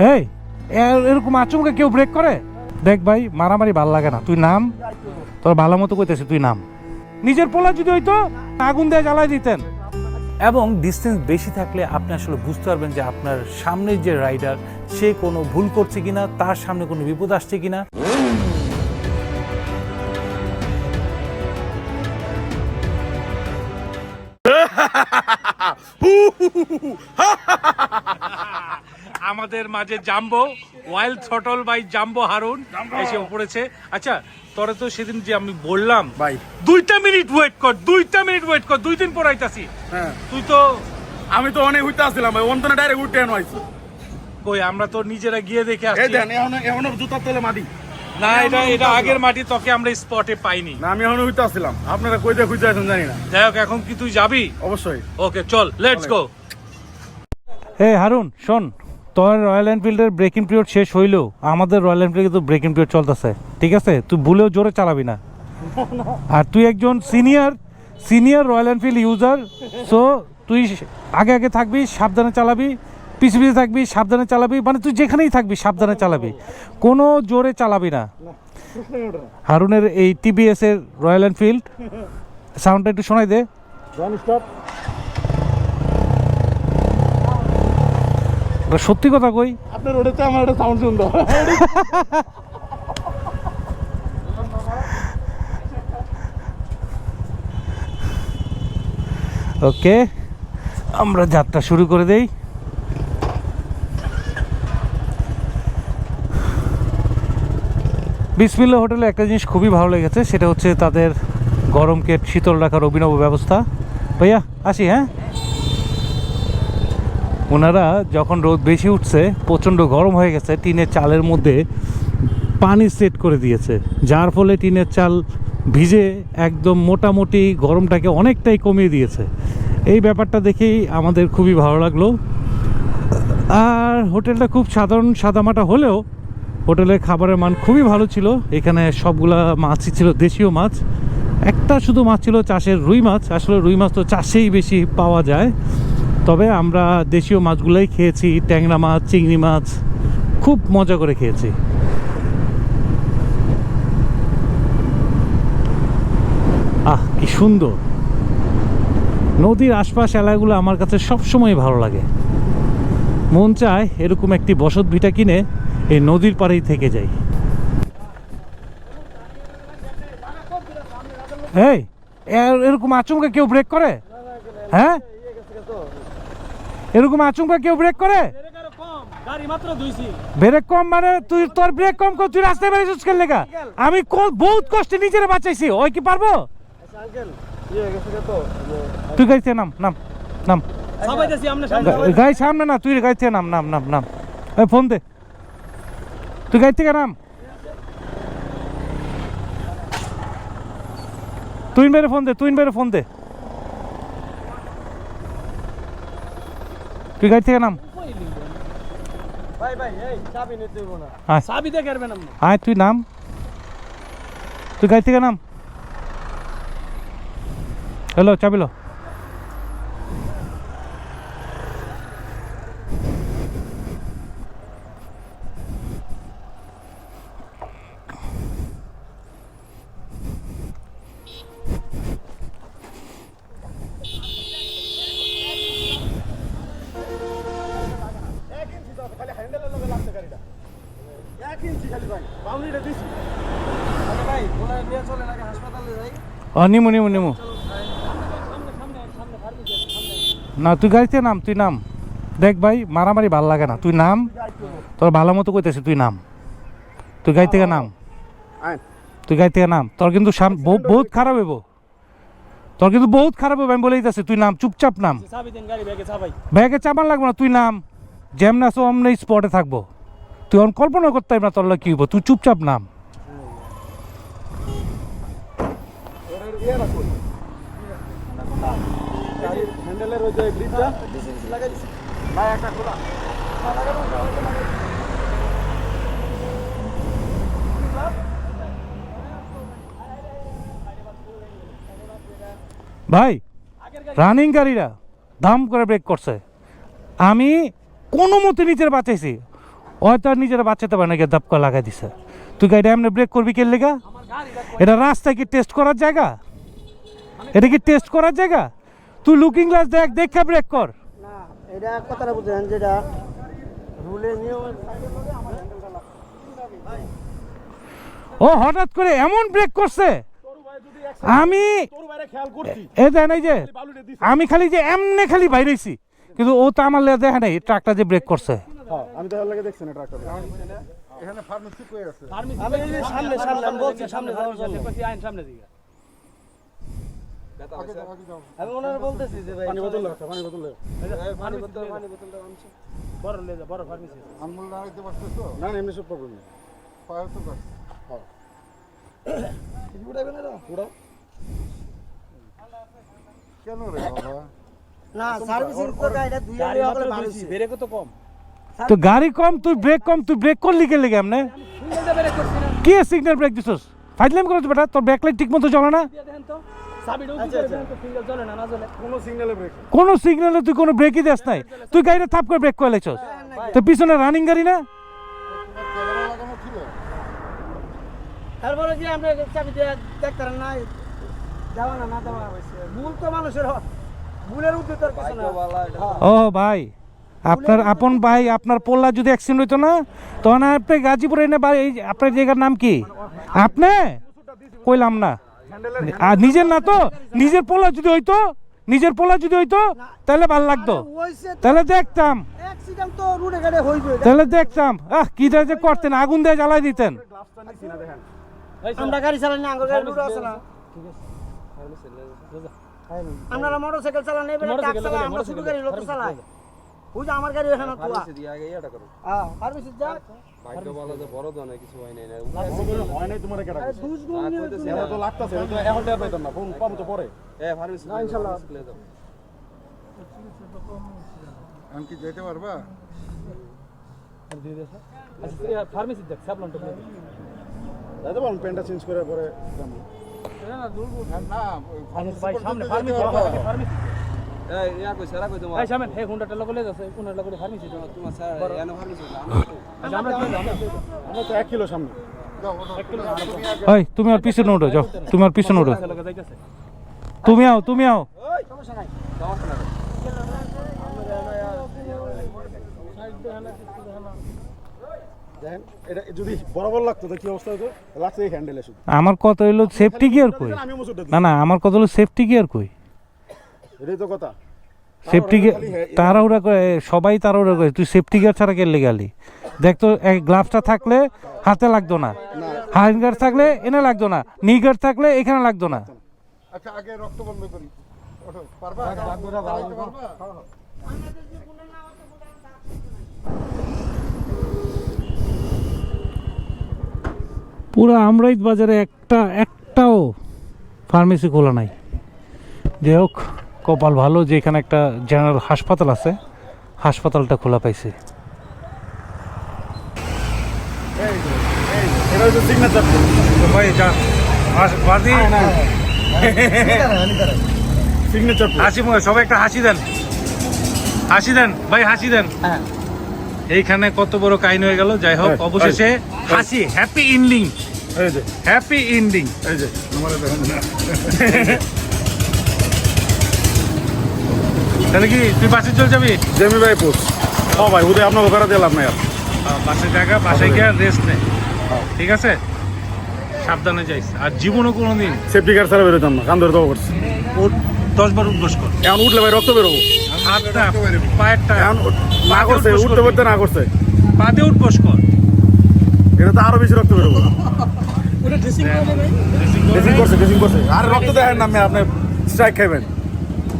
এই এরকম আচমকা কেউ ব্রেক করে? দেখ ভাই মারামারি ভালো লাগে না। তুই নাম? তোর ভালো মতো কইতেছি তুই নাম। নিজের পোলা যদি হইতো আগুন দিয়ে জ্বালাই দিতেন। এবং ডিস্টেন্স বেশি থাকলে আপনি আসলে বুঝতে পারবেন যে আপনার সামনের যে রাইডার সে কোনো ভুল করছে কিনা তার সামনে কোনো বিপদ আসছে কিনা। আমাদের মাঝে Jumbo wild throttle by Jumbo Harun এসে পড়েছে আচ্ছা তোরে তো সেদিন যে আমি বললাম ভাই। দুইটা মিনিট ওয়েট কর দুইটা মিনিট ওয়েট কর দুই দিন পর আইতাছি। হ্যাঁ। তুই তো আমি তো অনেক উঠতে আসছিলাম ভাই অন্তনে ডাইরেক্ট উঠতে আনাইছি কই আমরা তো নিজেরা গিয়ে দেখে আসছি। এই দেন এখন এখন জুতার তলে মাটি না এটা এটা আগের মাটি তোকে আমরা স্পটে পাইনি। না আমি এখন উঠতে আসছিলাম আপনারা কই দিয়ে খুঁজে আছেন জানি না। যাই হোক এখন কি তুই যাবি? অবশ্যই। ওকে চল লেটস গো এই হারুন শোন। তোর রয়্যাল এনফিল্ডের ব্রেকিং পিরিয়ড শেষ হইলেও আমাদের রয়্যাল এনফিল্ডে কিন্তু ব্রেকিং পিরিয়ড চলতেছে, ঠিক আছে? তুই ভুলেও জোরে চালাবি না। আর তুই একজন senior senior Royal Enfield user so তুই আগে আগে থাকবি, সাবধানে চালাবি পিছু পিছু থাকবি, সাবধানে চালাবি মানে তুই যেখানেই থাকবি, সাবধানে চালাবি। কোনো জোরে চালাবি না। হারুনের এই টিবিএস এর রয়্যাল এনফিল্ড সাউন্ডটা একটু শোনাই দে। ওটা সত্যি কথা কই? আপনার ওটাতে আমার একটা সাউন্ড শুনতো ওকে আমরা যাত্রা শুরু করে দেই। বিসমিল্লা হোটেলে একটা জিনিস খুবই ভালো লেগেছে সেটা হচ্ছে তাদের গরমকে শীতল রাখার অভিনব ব্যবস্থা। ভাইয়া আসি হ্যাঁ? ওনারা যখন রোদ বেশি উঠছে, প্রচণ্ড গরম হয়ে গেছে, টিনের চালের মধ্যে পানি সেট করে দিয়েছে। যার ফলে টিনের চাল ভিজে একদম মোটামুটি গরমটাকে অনেকটাই কমিয়ে দিয়েছে। এই ব্যাপারটা দেখেই আমাদের খুবই ভালো লাগল। আর হোটেলটা খুব সাধারণ সাদামাটা হলেও হোটেলের খাবারের মান খুবই ভালো ছিল। এখানে সবগুলা মাছই ছিল, দেশীয় মাছ। একটা শুধু মাছ ছিল চাষের রুই মাছ। আসলে রুই মাছ তো চাষেই বেশি পাওয়া যায়। তবে আমরা দেশীয় মাছগুলোই খেয়েছি, ট্যাংরা মাছ, চিংড়ি মাছ, খুব মজা করে খেয়েছি। আহ, কি সুন্দর। নদীর আশপাশ এলাকাগুলো আমার কাছে সবসময় ভালো লাগে। মন চায় এরকম একটি বসত ভিটা কিনে এই নদীর পাড়েই থেকে যাই। এই এরকম আচমকা কেউ ব্রেক করে? হ্যাঁ? এরকম আচমকা কেউ ব্রেক করে? ব্রেক কম মানে তুই তোর ব্রেক কম কর তুই রাস্তায় বেরিয়েছিস কেন লেগা। আমি বহুত কষ্টে নিজেরা বাঁচাইছি। ওই কি পারব? তুই থেকে নাম নাম নাম। গা- গাড়ি সামনে না, তুই থেকে নাম নাম নাম নাম। এই ফোন দে। তুই থেকে নাম। তুই মেরে ফোন দে তুই মেরে ফোন দে। তুই গাড়ি থেকে নাম। আয়। তুই নাম। তুই গাড়ি থেকে নাম। হ্যালো চাবিলো এক ইঞ্চি দাও খালি হ্যান্ডেলের লগে লাগছে গাড়িটা এক ইঞ্চি খালি ভাই বাউন্ডারিটা দিছি আরে ভাই ওনা নিয়ে চলেন আগে হাসপাতালে যাই ও নিমু নিমু নিমু। না, তুই গাড়িতে নাম, তুই নাম। দেখ ভাই, মারামারি ভালো লাগে না। তুই নাম, তোর ভালো মতো কইতেছি তুই নাম। তুই গাড়ি থেকে নাম। তুই গাড়ি থেকে নাম। তোর কিন্তু বহুত খারাপ হইব। তোর কিন্তু বহুত খারাপ হইব, আমি বলে তুই নাম, চুপচাপ নাম। ব্যাগে চাপান লাগবে না, তুই নাম। যেমন আছো, অমনি স্পটে থাকব। তুই অন কল্পনা করতে না তোর কি হইব। তুই চুপচাপ নাম গাড়ির ভাই রানিং গাড়িরা দাম করে ব্রেক করছে। আমি কোনো মতে নিজের বাঁচাইছি। হয়তো আর নিজেরা বাঁচাতে পারে না, গিয়ে ধাপকা লাগাই দিছে। তুই গাড়িটা এমনি ব্রেক করবি কে লেগা? এটা রাস্তায় কি টেস্ট করার জায়গা? এটা কি টেস্ট করার জায়গা? তুই লুকিং গ্লাস দেখ দেখে ব্রেক কর। এটা কথাটা বুঝেন যেটা রুলে ও হঠাৎ করে এমন ব্রেক করছে? আমি তোর বাইরে খেয়াল করছি এ দেন এই যে আমি খালি যে এমনি খালি বাইরেছি। কিন্তু ও তো আমার দেখে নাই ট্রাকটা যে ব্রেক করছে। হ্যাঁ আমি তো দেখছি না ট্রাক্টর এখানে ফার্মেসি কই আছে? আমি এই সামনে সামনে আমি বলছি সামনে যাওয়ার জন্য আমি ওনারা বলতেছি যে ভাই পানি বোতল পানি বোতল পানি বোতল পানি বোতল আনছে। বড় লে যা বড় ফার্মেসি পারতেছো না না এমনি সব প্রবলেম নেই পায়ে তো কাট উড়াবে না পুরো কেন রে বাবা? না সার্ভিসিং তো গাড়িটা ভালো ব্রেকও তো কম। তো গাড়ি কম তুই ব্রেক কম তুই ব্রেক করলি কে লেগে কি সিগন্যাল ব্রেক দিছস? ফাইজলাম করেছ বেটা তোর ব্যাক লাইট ঠিক মতো চলে না? আচ্ছা আচ্ছা। কোনো সিগন্যালে তুই কোনো ব্রেকই দিস নাই। তুই গাড়িটা থাপ করে ব্রেক করে লাইছস তো পিছনে রানিং গাড়ি না? তারপরে কি আমরা চাবি দিয়ে দেখতাম না দেওয়া না না দেওয়া ভুল তো মানুষের। ভুলের উদ্যোগ না। ও ভাই। আপনার আপন ভাই আপনার পোল্লা যদি অ্যাক্সিডেন্ট হইতো না তখন আপনি গাজীপুরে এনে বাড়ি এই আপনার জায়গার নাম কি? আপনি? কইলাম না। আর নিজের না তো? নিজের পোলা যদি হইতো নিজের পোলা যদি হইতো তাহলে ভালো লাগতো। তাহলে দেখতাম। অ্যাক্সিডেন্ট তো রুটে গাড়ি হইবে তাহলে দেখতাম। আহ কি যে করতেন আগুন দিয়ে জ্বালাই দিতেন। আমরা গাড়ি চালাই না আঙ্গুর গাড়ি আছে না। আপনারা মোটরসাইকেল চালান এবারে ট্রাক চালান আমরা ছোট গাড়ি লোক চালাই ওই যে আমার গাড়ি এখানে হ্যাঁ পারমিশন যা। হয় নাই তোমার কেটা দুজ গুণ নিয়ে এটা তো লাগতাছে তো এখন টের পাইতাম না ফোন পাবো তো পরে। না ইনশাআল্লাহ আমি কি যেতে পারবা? ফার্মেসি দেখ প্যান্টটা চেঞ্জ করে পরে। না ভাই সামনে ফার্মেসি ফার্মেসি। তুমি আর পিছনে উঠো যাও। তুমি আর পিছনে উঠো। তুমি আও তুমি আও। সমস্যা নাই। দেখেন এটা যদি বরাবর লাগতো তো কি অবস্থা হতো? লাগছে এই হ্যান্ডেলে শুধু। আমার কথা হইল সেফটি গিয়ার কই? না না আমার কথা হলো সেফটি গিয়ার কই? এটাই তো কথা। সেফটি তাড়াহুড়া করে সবাই তাড়াহুড়া করে তুই সেফটি গিয়ার ছাড়া গেলে গেলি? দেখ তো গ্লাভসটা থাকলে হাতে লাগতো না। হ্যান্ড গার্ড থাকলে এনে লাগতো না। নি গার্ড থাকলে এখানে লাগতো না। আচ্ছা আগে রক্ত বন্ধ করি। পারবা? পুরো আমরাইত বাজারে একটা একটাও ফার্মেসি খোলা নাই। যাই হোক। কপাল ভালো যে এখানে একটা জেনারেল হাসপাতাল আছে হাসপাতালটা খোলা পাইছে। হাসি সবাই একটা হাসি দেন। হাসি দেন ভাই হাসি দেন। এইখানে কত বড় কাহিনী হয়ে গেল যাই হোক হ্যাঁ, অবশেষে হাসি হ্যাপি ইন্ডিং হ্যাপি ইন্ডিং এই যে তোমার দেখেন না তাহলে কি তুই বাসে চলে যাবি? জেমি ভাই পোস ও ভাই উদয় আপনাকে করা দিলাম না আর। বাসে জায়গা বাসায় গিয়ে রেস্ট নে। ঠিক আছে? সাবধানে যাইস। আর জীবনও কোনোদিন সেফটি কার ছাড়া বেরোতাম না কান ধরে দেওয়া করছে। ওর দশ বার উদ্বোস কর। এখন উঠলে ভাই রক্ত বেরোবো। হাতটা পায়েরটা এখন না করছে উঠতে পারতে না করছে। পাতে উঠবোস কর। এটা তো আরও বেশি রক্ত বেরোবো। ড্রেসিং করছে ড্রেসিং করছে। আর রক্ত দেখেন না আমি আপনি স্ট্রাইক খাইবেন।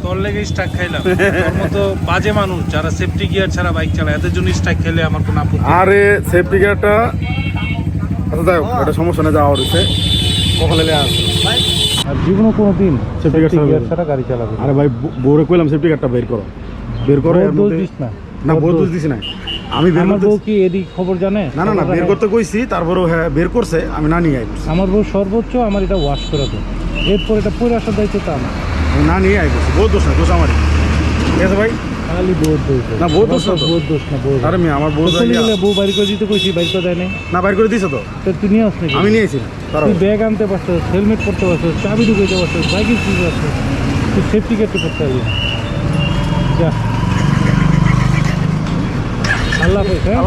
তোর লেগে স্ট্রাইক খাইলাম। তোর মতো বাজে মানুষ যারা সেফটি গিয়ার ছাড়া বাইক চালায় এদের জন্য স্ট্রাইক খেলে আমার কোনো আপত্তি আরে সেফটি গিয়ারটা আচ্ছা যাই হোক এটা সমস্যা যাওয়া হচ্ছে। কখন এলে আসে? আর Safety gear ছাড়া গিয়ার ছাড়া গাড়ি চালাবে। আরে ভাই বউরে কইলাম সেফটি কার্ডটা বের করো। বের করো দোষ মধ্যে- দিস না। না বউ দোষ। দিছি না। আমি বের করতে কি এদিক খবর জানে? না না না বের করতে কইছি তারপরেও হ্যাঁ বের করছে আমি না নিয়ে আই আমার বউ সর্বোচ্চ আমার এটা ওয়াশ করে দেয় এরপর এটা পরে আসার দায়িত্ব তা আমার। আমি না নিয়ে আই করছি বহুত দোষ না দোষ আমারই। ঠিক আছে ভাই? খালি বোধ দোষ না, বোধ দোষ না দোষ না বোধ আরে মেয়ে আমার বউ করে দিতে কইছি করে দেয় নাই। না বাইর করে দিছো তো? তো তুই নিয়ে আস নাকি? আমি নিয়েছি তারা তুই ব্যাগ আনতে পারছিস হেলমেট করতে পারছিস চাবি ঢুকাইতে পারছিস বাইকের কি পারছিস তুই সেফটি কেটে করতে পারবি যা। আল্লাহ হাফেজ হ্যাঁ?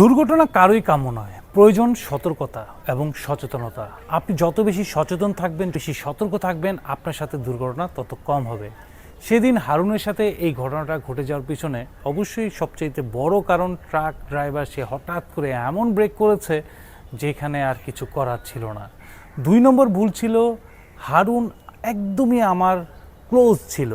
দুর্ঘটনা কারোই কাম্য নয়। প্রয়োজন সতর্কতা এবং সচেতনতা। আপনি যত বেশি সচেতন থাকবেন, বেশি সতর্ক থাকবেন, আপনার সাথে দুর্ঘটনা তত কম হবে। সেদিন হারুনের সাথে এই ঘটনাটা ঘটে যাওয়ার পিছনে অবশ্যই সবচেয়ে বড় কারণ, ট্রাক ড্রাইভার সে হঠাৎ করে এমন ব্রেক করেছে যেখানে আর কিছু করার ছিল না। দুই নম্বর ভুল ছিল, হারুন একদমই আমার ক্লোজ ছিল।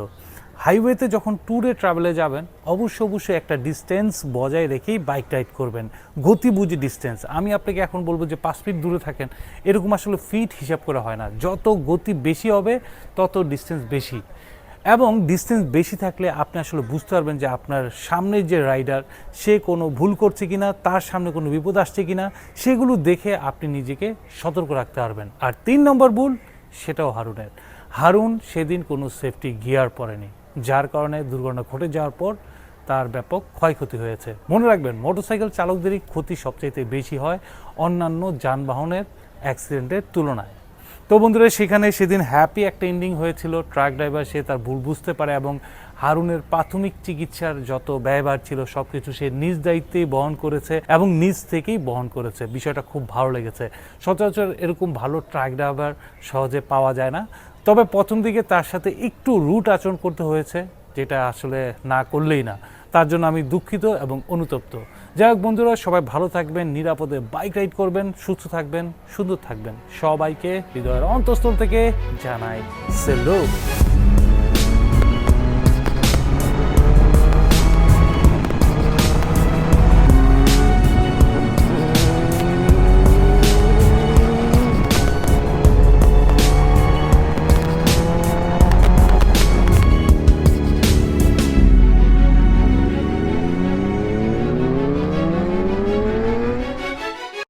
হাইওয়েতে যখন ট্যুরে ট্রাভেলে যাবেন অবশ্য অবশ্যই একটা ডিস্টেন্স বজায় রেখেই বাইক রাইড করবেন। গতি বুঝে ডিস্টেন্স আমি আপনাকে এখন বলব যে পাঁচ ফিট দূরে থাকেন, এরকম আসলে ফিট হিসাব করা হয় না। যত গতি বেশি হবে, তত ডিস্টেন্স বেশি। এবং ডিস্টেন্স বেশি থাকলে আপনি আসলে বুঝতে পারবেন যে আপনার সামনের যে রাইডার সে কোনো ভুল করছে কি না তার সামনে কোনো বিপদ আসছে কি না সেগুলো দেখে আপনি নিজেকে সতর্ক রাখতে পারবেন। আর তিন নম্বর ভুল, সেটাও হারুনের। হারুন সেদিন কোনো সেফটি গিয়ার পরেনি। যার কারণে দুর্ঘটনা ঘটে যাওয়ার পর তার ব্যাপক ক্ষয়ক্ষতি হয়েছে। মনে রাখবেন, মোটরসাইকেল চালকদেরই ক্ষতি সবচাইতে বেশি হয় অন্যান্য যানবাহনের অ্যাক্সিডেন্টের তুলনায়। তো বন্ধুরা, সেখানে সেদিন হ্যাপি একটা এন্ডিং হয়েছিল। ট্রাক ড্রাইভার সে তার ভুল বুঝতে পারে এবং হারুনের প্রাথমিক চিকিৎসার যত ব্যয়ভার ছিল সব কিছু সে নিজ দায়িত্বেই বহন করেছে এবং নিজ থেকেই বহন করেছে। বিষয়টা খুব ভালো লেগেছে। সচরাচর এরকম ভালো ট্রাক ড্রাইভার সহজে পাওয়া যায় না। তবে প্রথম দিকে তার সাথে একটু রুট আচরণ করতে হয়েছে, যেটা আসলে না করলেই না। তার জন্য আমি দুঃখিত এবং অনুতপ্ত। যাই হোক বন্ধুরা, সবাই ভালো থাকবেন, নিরাপদে বাইক রাইড করবেন, সুস্থ থাকবেন, সুন্দর থাকবেন। সবাইকে হৃদয়ের অন্তঃস্থল থেকে জানাই সেলো